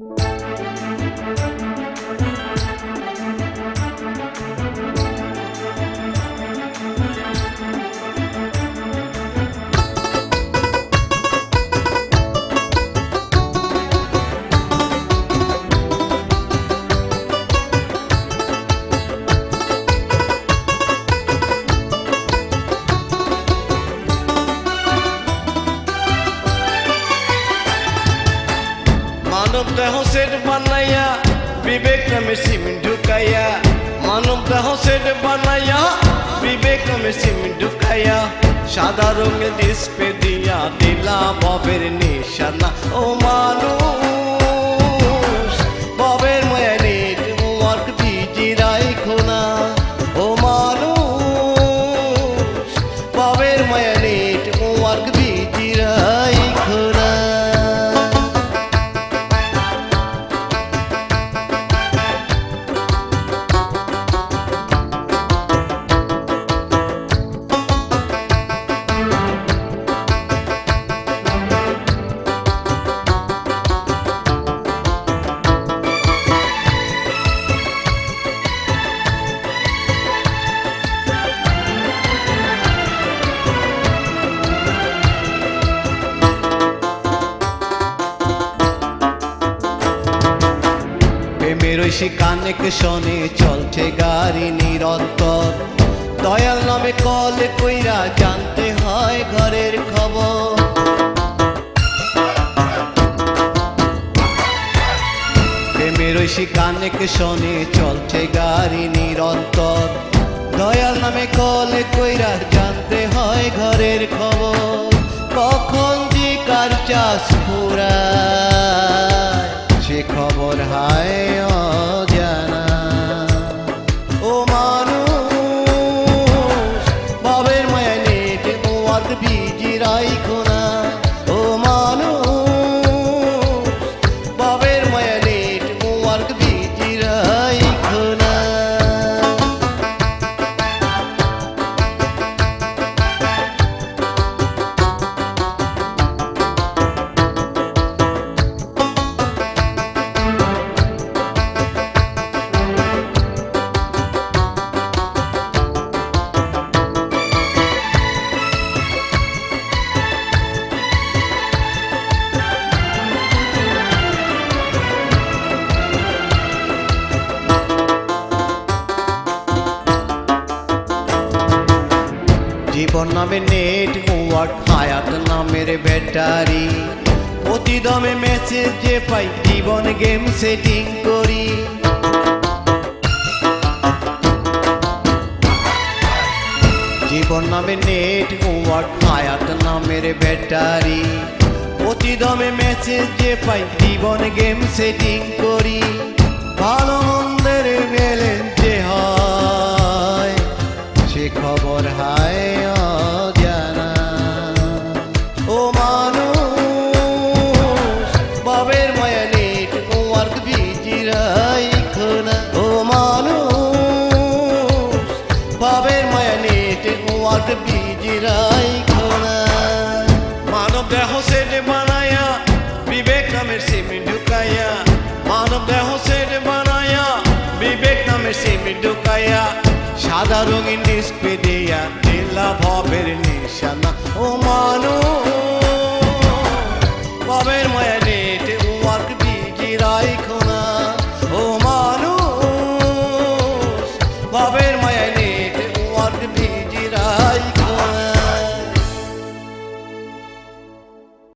Bye. মানব দেহ set বানাইয়া, বিবেক নামে সিম ঢুকাইয়া। মানব সেট বানাইয়া, বিবেক নামে সিম ঢুকাইয়া। সাদা রঙের ডিসপ্লে দিয়া দিলাম ববের নিশানা। ও মানুষ প্রেমের ঐশী কানেক শনে, চলছে গাড়ি নিরন্তর। দয়াল নামে কল কইরা জানতে হয় ঘরের খবর। প্রেমের কানেক শনে, চলছে গাড়ি নিরন্তর। দয়াল নামে কল কইরা জানতে হয় ঘরের খবর। কখন যে কার চাষ ফুরায়, সে খবর হায় নামে নেট ওয়ার্ক হায়াত নামের ব্যাটারি দমে মেসেজ যে পাই জীবন গেম সেটিং করি জীবন নামে নেট ওয়ার্ক হায়াত নামের ব্যাটারি দমে মেসেজ যে পাই জীবন গেম সেটিং করি ওয়ার্ক বিজি রাইখো না মানব দেহ সাদা রঙিন ডিসপ্লে দিয়া দিলা ভবের নিশানা। ও মানুষ, ভবের মায়া নেট ওয়ার্ক বিজি রাইখো ও মানুষ, ভবের